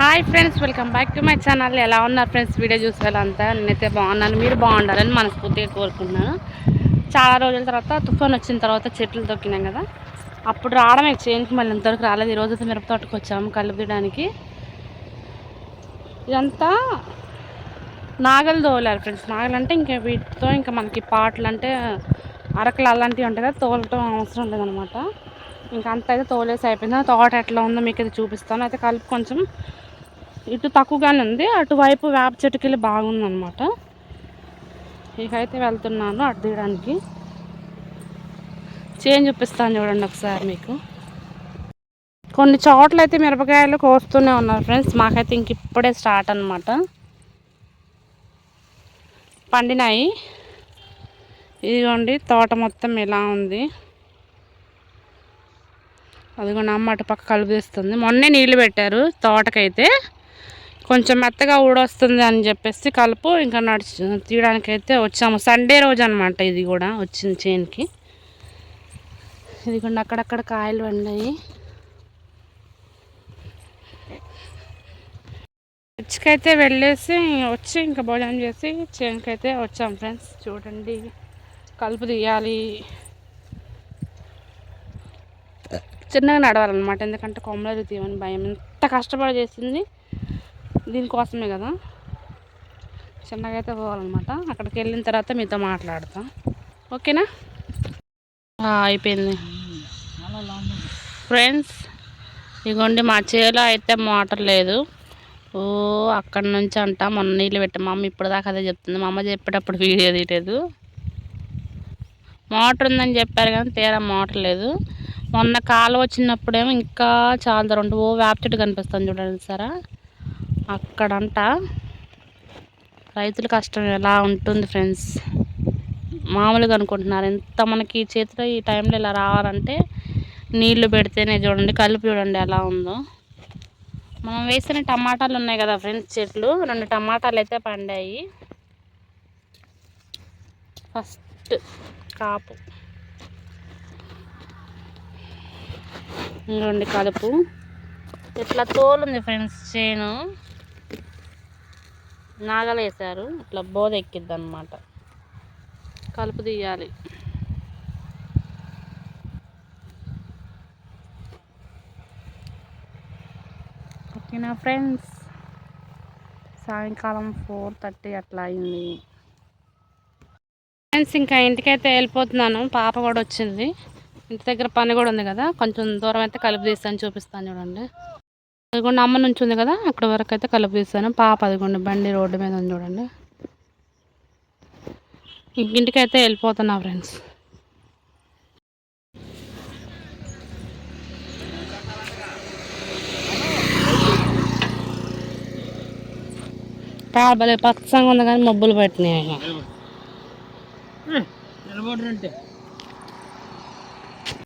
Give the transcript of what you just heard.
Hi friends welcome back to my channel ఎలా ఉన్నారు friends video చూసే వాళ్ళంతా నేనైతే బాగున్నాను. మీరు బాగుండాలని మనస్ఫూర్తిగా కోరుకుంటున్నాను. చాలా రోజుల తర్వాత తుఫాన్ వచ్చిన తర్వాత చెట్లు తొక్కినాం కదా. అప్పుడు రావడం చేనికి మళ్ళీ ఇంతవరకు రాలేదు. ఈరోజు అయితే మిరప తోటకు వచ్చాము కలుపు తీయడానికి ఇదంతా నాగలు తోలారు ఫ్రెండ్స్ నాగలు అంటే ఇంకా వీటితో ఇంకా మనకి పాటలు అంటే అరకలు అలాంటివి ఉంటాయి కదా తోలటం అవసరం లేదనమాట. ఇంకా అంత అయితే తోలేసి అయిపోయింది. తోట ఎట్లా ఉందో మీకు అయితే చూపిస్తాను. అయితే కలుపు కొంచెం ఇటు తక్కువగానే ఉంది. అటువైపు వేప చెట్టుకెళ్ళి బాగుందనమాట ఇకైతే వెళ్తున్నాను అటు తీయడానికి. చేంజ్ చూపిస్తాను చూడండి ఒకసారి మీకు. కొన్ని చోట్ల అయితే మిరపకాయలు కోస్తూనే ఉన్నారు ఫ్రెండ్స్. మాకైతే ఇంక ఇప్పుడే స్టార్ట్ అనమాట పండినాయి. ఇదిగోండి తోట మొత్తం ఇలా ఉంది. అదిగోండి అమ్మ అటు పక్క కలుపు తీస్తుంది. మొన్నే నీళ్ళు పెట్టారు తోటకైతే. కొంచెం మెత్తగా ఊడొస్తుంది అని చెప్పేసి కలుపు ఇంకా నడిచి తీయడానికి అయితే వచ్చాము. సండే రోజు అనమాట ఇది కూడా వచ్చింది చేన్కి. ఇదిగోండి అక్కడక్కడ కాయలు పండాయి. చర్చికైతే వెళ్ళేసి వచ్చి ఇంకా భోజనం చేసి చేనుకైతే వచ్చాం ఫ్రెండ్స్. చూడండి కలుపు తీయాలి. చిన్నగా నడవాలన్నమాట ఎందుకంటే కొమ్మలు తీయమని భయం. ఎంత కష్టపడి చేసింది. దీనికోసమే కదా. చిన్నగా అయితే పోవాలన్నమాట. అక్కడికి వెళ్ళిన తర్వాత మీతో మాట్లాడతాం. ఓకేనా? అయిపోయింది. ఫ్రెండ్స్ ఇగోండి మా చేలో అయితే మోటార్ లేదు. ఓ అక్కడి నుంచి అంట మొన్న నీళ్ళు పెట్టాం. మా అమ్మ ఇప్పుడు దాకా అదే చెప్తుంది. మా అమ్మ చెప్పేటప్పుడు వీడియో తీయలేదు. మోటార్ ఉందని చెప్పారు కానీ తీరా మోటార్ లేదు. మొన్న కాలు వచ్చినప్పుడేమో ఇంకా చాలా దూరం ఓ వేప చెట్టు కనిపిస్తుంది చూడండి సారా. అక్కడంట రైతుల కష్టం ఎలా ఉంటుంది ఫ్రెండ్స్? మామూలుగా అనుకుంటున్నారు. ఎంత మనకి చేతిలో ఈ టైంలో ఇలా రావాలంటే నీళ్ళు పెడితేనే చూడండి కలుపు చూడండి ఎలా ఉందో. మనం వేసిన టమాటాలు ఉన్నాయి కదా ఫ్రెండ్స్ చెట్లు రెండు టమాటాలు అయితే పండాయి. ఫస్ట్ కాపు. ఇంకోండి కలుపు. ఇట్లా తోలుంది ఫ్రెండ్స్ చేను. నాగలేసారు ఇట్లా బోధ ఎక్కిద్ది అనమాట కలుపు తీయాలి. ఓకేనా ఫ్రెండ్స్? సాయంకాలం ఫోర్ థర్టీ అట్లా అయింది. ఫ్రెండ్స్ ఇంకా ఇంటికైతే వెళ్ళిపోతున్నాను. పాప కూడా వచ్చింది. ఇంటి దగ్గర పని కూడా ఉంది కదా. కొంచెం దూరం అయితే కలుపు తీస్తాను చూపిస్తాను చూడండి. అదిగోండి అమ్మ నుంచి ఉంది కదా అక్కడ వరకు అయితే కలుపు తీస్తాను. పాప అదిగోండి బండి రోడ్డు మీద ఉంది చూడండి. ఇంటికి అయితే వెళ్ళిపోతున్నా ఫ్రెండ్స్. భలే పచ్చంగా ఉంది కానీ మబ్బులు పెట్టినాయి. నిలబడి